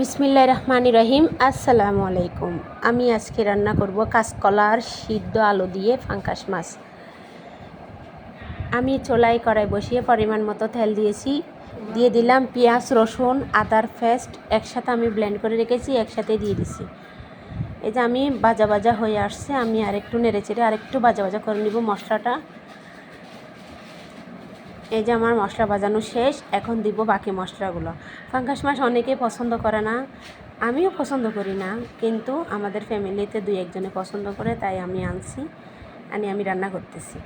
বিসমিল্লাহ রহমানি রহিম। আসসালামু আলাইকুম। আমি আজকে রান্না করব কাঁচকলার সিদ্ধ আলু দিয়ে ফাঙ্কাস মাছ। আমি চোলাই কড়াই বসিয়ে পরিমাণ মতো তেল দিয়েছি। দিয়ে দিলাম পেঁয়াজ, রসুন, আদার পেস্ট একসাথে আমি ব্লেন্ড করে রেখেছি, একসাথে দিয়ে দিছি। এই যে আমি বাজা বাজা হয়ে আসছে, আমি আরেকটু নেড়ে চেড়ে আরেকটু বাজা বাজা করে নিব মশলাটা। এই যে আমার মশলা বাজানো শেষ, এখন দিব বাকি মশলাগুলো। ফাঙ্কাস মাছ অনেকেই পছন্দ করে না, আমিও পছন্দ করি না, কিন্তু আমাদের ফ্যামিলিতে দুই একজনে পছন্দ করে, তাই আমি আনছি, আনি আমি রান্না করতেছি।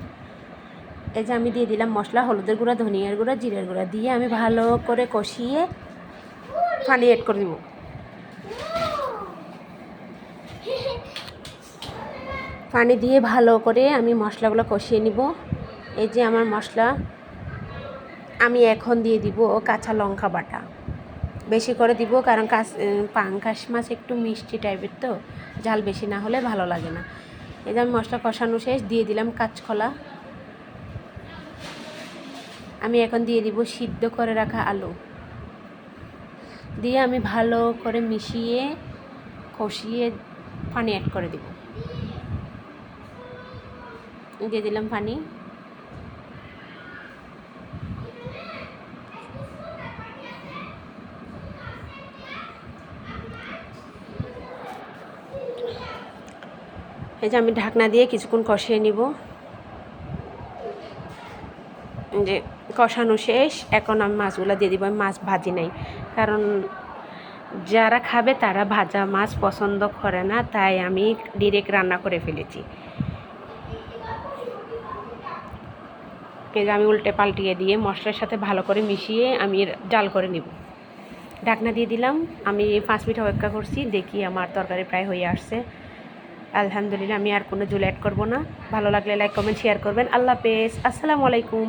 এই যে আমি দিয়ে দিলাম মশলা, হলুদের গুঁড়া, ধনিয়ার গুঁড়া, জিরের গুঁড়া দিয়ে আমি ভালো করে কষিয়ে পানি অ্যাড করে দিব। পানি দিয়ে ভালো করে আমি মশলাগুলো কষিয়ে নিব। এই যে আমার মশলা আমি এখন দিয়ে দিব কাঁচা লঙ্কা বাটা। বেশি করে দিব কারণ কাঁচ পাঙ্কাশ মাছ একটু মিষ্টি টাইপের তো, ঝাল বেশি না হলে ভালো লাগে না। এই যে আমি মশলা কষানো শেষ, দিয়ে দিলাম কাঁচকলা। আমি এখন দিয়ে দিব সিদ্ধ করে রাখা আলু। দিয়ে আমি ভালো করে মিশিয়ে, কষিয়ে পানি অ্যাড করে দিব। দিয়ে দিলাম পানি। এই যে আমি ঢাকনা দিয়ে কিছুক্ষণ কষিয়ে নিব। যে কষানো শেষ, এখন আমি মাছগুলো দিয়ে দিব। আমি মাছ ভাজি নাই। কারণ যারা খাবে তারা ভাজা মাছ পছন্দ করে না, তাই আমি ডিরেক্ট রান্না করে ফেলেছি। আমি উল্টে পাল্টিয়ে দিয়ে মশলার সাথে ভালো করে মিশিয়ে আমি জাল করে নিব। ঢাকনা দিয়ে দিলাম। আমি পাঁচ মিনিট অপেক্ষা করছি, দেখি আমার তরকারি প্রায় হয়ে আসছে। আলহামদুলিল্লাহ, আমি আর কোনো জুল অ্যাড করব না। ভালো লাগলে লাইক কমেন্ট শেয়ার করবেন। আল্লাহ পেস আসসালামু আলাইকুম।